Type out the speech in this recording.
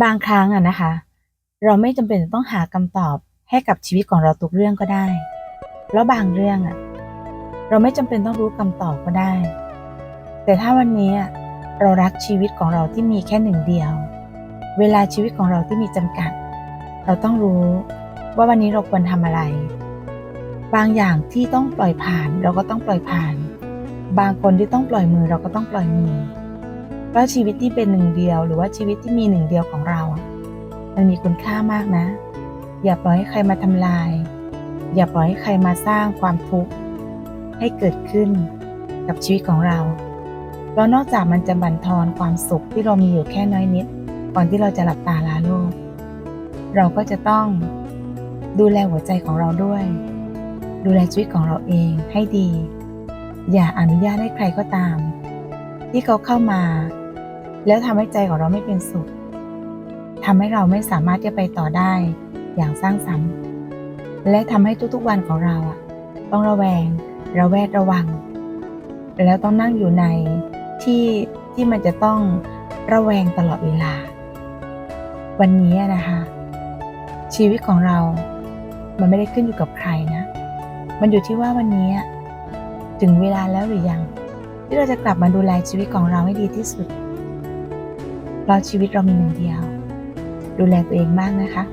บางครั้งอะนะคะ เราไม่จำเป็นต้องหาคำตอบให้กับชีวิตของเราทุกเรื่องก็ได้ แล้วบางเรื่องอะเราไม่จำเป็นต้องรู้คำตอบก็ได้ แต่ถ้าวันนี้อะเรารักชีวิตของเราที่มีแค่หนึ่งเดียว เวลาชีวิตของเราที่มีจำกัด เราต้องรู้ว่าวันนี้เราควรทำอะไร บางอย่างที่ต้องปล่อยผ่านเราก็ต้องปล่อยผ่าน บางคนที่ต้องปล่อยมือเราก็ต้องปล่อยมือ เพราะชีวิตที่เป็นหนึ่งเดียว หรือว่าชีวิตที่มีหนึ่งเดียวของเรา มันมีคุณค่ามากนะ อย่าปล่อยให้ใครมาทำลาย อย่าปล่อยให้ใครมาสร้างความทุกข์ให้เกิดขึ้นกับชีวิตของเรา เพราะนอกจากมันจะบั่นทอนความสุขที่เรามีอยู่แค่น้อยนิด ก่อนที่เราจะหลับตาลาโลก เราก็จะต้องดูแลหัวใจของเราด้วย ดูแลชีวิตของเราเองให้ดี อย่าอนุญาตให้ใครก็ตาม ที่เขาเข้ามา แล้วทำให้ใจของเราไม่เป็นสุขทำให้เราไม่สามารถที่จะไปต่อได้อย่างสร้างสรรค์ และทำให้ทุกๆวันของเราอะต้องระแวง ระแวดระวัง แล้วต้องนั่งอยู่ในที่ที่มันจะต้องระแวงตลอดเวลา วันนี้นะคะ ชีวิตของเรา มันไม่ได้ขึ้นอยู่กับใครนะ มันอยู่ที่ว่าวันนี้ถึงเวลาแล้วหรือยัง ที่เราจะกลับมาดูแลชีวิตของเราให้ดีที่สุด เพราะชีวิตเรามีหนึ่งเดียว ดูแลตัวเองมากนะคะ